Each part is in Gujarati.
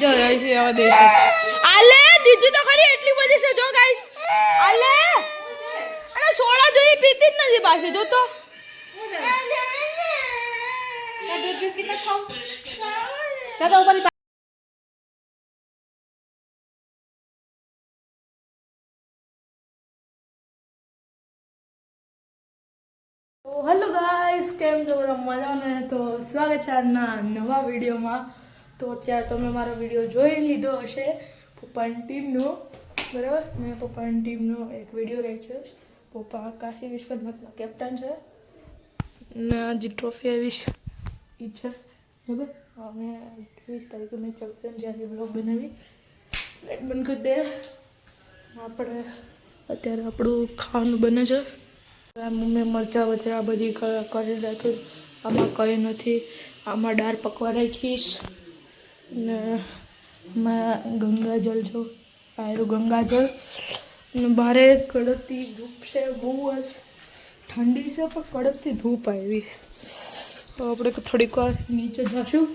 જો દેશે તો ખરી એટલી બધી છે, જો ગાઈસ આલે. અને સોડા જોઈ પીતી નથી પાછી, જો તો. હેલો ગાઈસ કેમ છો બધા? મજાને તો સ્વાગત છે આજના નવા વિડીયોમાં. તો અત્યારે તમે મારો વીડિયો જોઈ લીધો હશે. પપ્પાની ટીમનો, બરાબર? મેં પપ્પાની ટીમનો એક વીડિયો રાખ્યો છે. પપ્પા કાશી વિશ્વનાથના કેપ્ટન છે. ને હજી ટ્રોફી આવી છે એ છે, બરાબર? અમે વીસ તારીખે મેં ચેપ્ટન જ્યાંથી બ્લોગ બનાવી. લાઈટ બંધ કરી દે. આપણે અત્યારે આપણું ખાવાનું બને છે. મમ્મી મરચાં વચરા બધી કરી રાખ્યું આમાં કંઈ નથી. આમાં દાળ પકવા રાખીશ. ને આમાં ગંગાજળ છો આયરું ગંગાજળ. ને ભારે કડકતી ધૂપ છે, બહુ જ ઠંડી છે, પણ કડકતી ધૂપ આવી. તો આપણે થોડીક વાર નીચે જશું,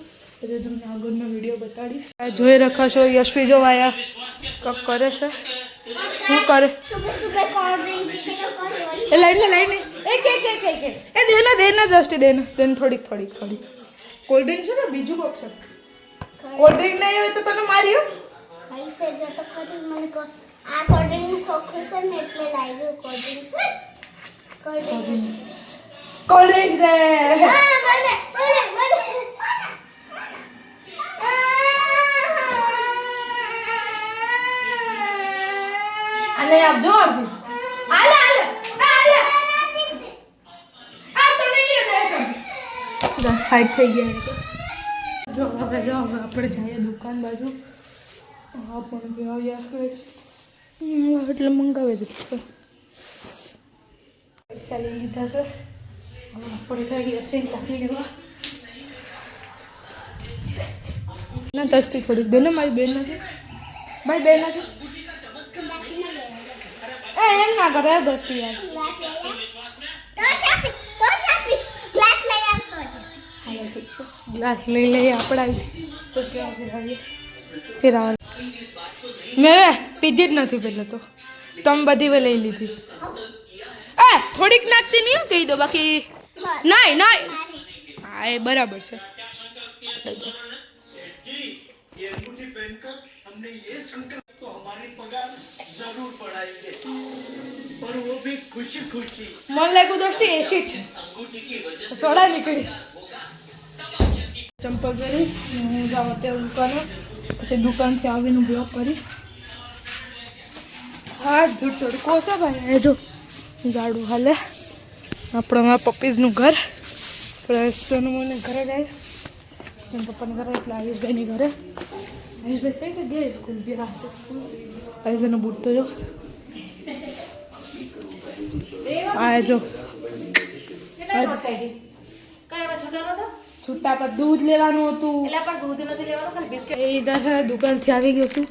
એટલે તમને આગળનો વીડિયો બતાડીશ. જોઈ રખાશો યશવી જો આયા કક કરે છે? શું કરે? એ લાઈને લાઈને એક એક એક એક એ દેના દેના દ્રષ્ટિ દેના દેન થોડીક થોડીક થોડીક. કોલ્ડ ડ્રિંક છે ને, બીજું કોક છે? કોલ્ડ ડ્રિંક નહીં હોય તો તને માર્યો ભાઈ છે જો તો ખરી મને કહો આ કોલ્ડ્રિંક ખોખું છે ને એટલે લાગ્યું કોલ્ડ્રિંક કોલ્ડ્રિંક કોલ્ડ ડ્રિંક છે હા મને મને મને આને આપજો અડધી આલે આલે આલે આ તો નહીં દે છે દસ ફાઈટ થઈ ગયા એ તો જો હવે જો હવે આપણે જઈએ દુકાન બાજુ. હા પણ યાર એટલે મંગાવી દીધું પૈસા લઈ લીધા છે. હવે આપણે જઈએ સેલ લાગી લેવા. ના દસથી થોડીક દે ને મારી બેન નથી. મારી બેન નથી. એ એમ ના કરે દસથી યાર. ગ્લાસ લઈ લઈએ આપણા આવી. મેં હવે પીધી જ નથી પહેલાં તો. તમે બધી લઈ લીધી. એ થોડીક નાખતી નહીં કહી દો બાકી નાય નાય. હા એ બરાબર છે. મન લાગ્યું દોસ્તી એસી છે. સોડા નીકળી. ચંપલ પહેરી, હું જાઉં અત્યારે દુકાને, પછી દુકાનથી આવીને બ્લોક કરી. હા ધૂળ તડકો છે ભાઈ જો, ઝાડુ હાલે. આપણે મારા પપ્પીઝનું ઘર સોનું મને ઘરે જાય. એમ પપ્પાને ઘરે, એટલે આયુષભાઈની ઘરે. આયુષભાઈ કે ગયા સ્કૂલ? ગયા સ્કૂલ. આયુષભાઈનો બૂટ તો જો. આ જો. એમાં છૂટો નતો છૂટા પર દૂધ લેવાનું હતું. એટલે પણ દૂધ નથી લેવાનું ખાલી બિસ્કિટ. એ ઇધર દુકાનથી આવી ગયું છું.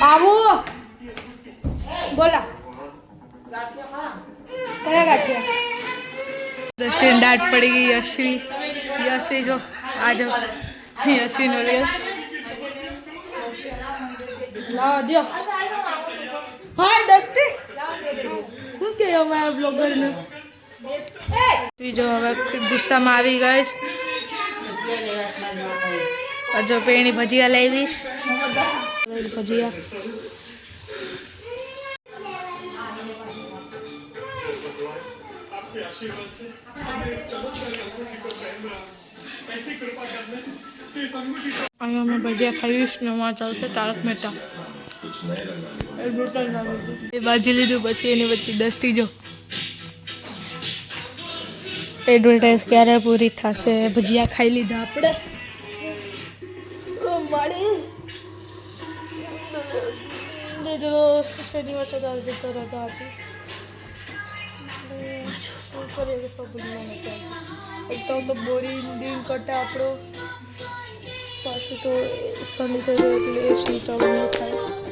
બાબુ! બોલા. કયા ગાંઠિયા? દસ્ટિન દાટ પડી ગઈ યશવી. યશવી જો આ જો. યશવી નો લે. લાવ દ્યો. હા દસ્ટી શું કે અમારા બ્લોગરને બીજો હવે ગુસ્સામાં આવી ગઈશ. હજો પેણી ભજીયા લાવીશ. ભજીયા. અહીંયા અમે ભજીયા ખાઈશ ને ચાલશે તારક મહેતા. એ બાજી લીધું પછી એની પછી દસ જો. એડવર્ટાઈઝ ક્યારે પૂરી થશે? ભજીયા ખાઈ લીધા આપણે. મળી શનિવાર સદા જતો રહેતા આપી. કરીએ કે એક તો બોરિંગ દિન કટે આપણો. પાછું તો શનિ એટલે એ ન થાય.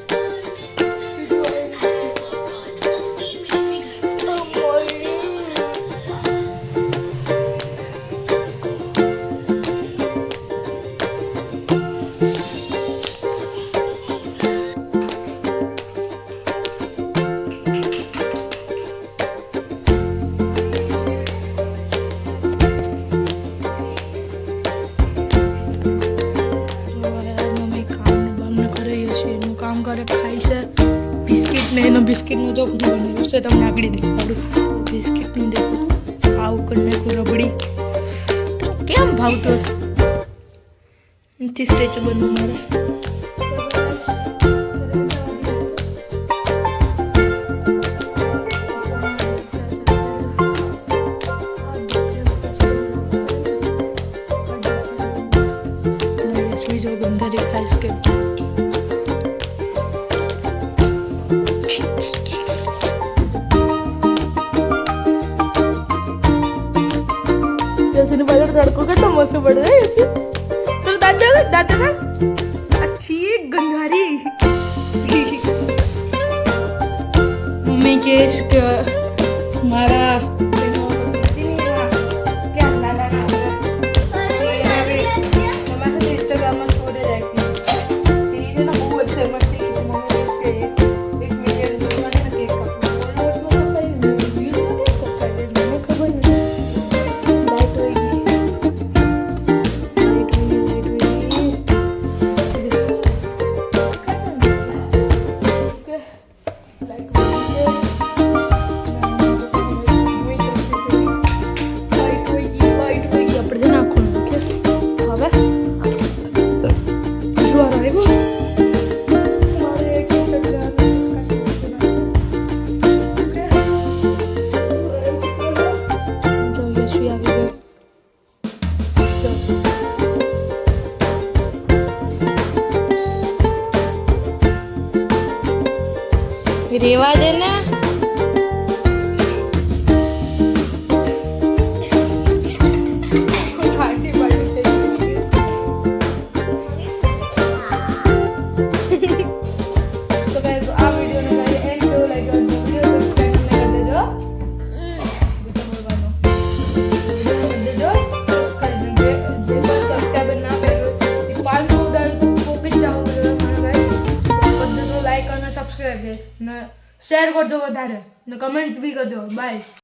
આમ ઘરે ખાય છે. બિસ્કિટ ને એનો બિસ્કિટનું જો બધું બનેલું છે, તમને આગળ દેખાડું. બિસ્કિટનું દેખો આવું કરીને કોઈ રબડી. કેમ ભાવતો નથી સ્ટેચ્યુ બનવું મારે. పడదు తను దాచాలి దాచదా అచ్చి గంధారి మమ్మీ కేష్ మారా રેવા દે શેર કરજો વધારે ને કમેન્ટ બી કરજો. બાય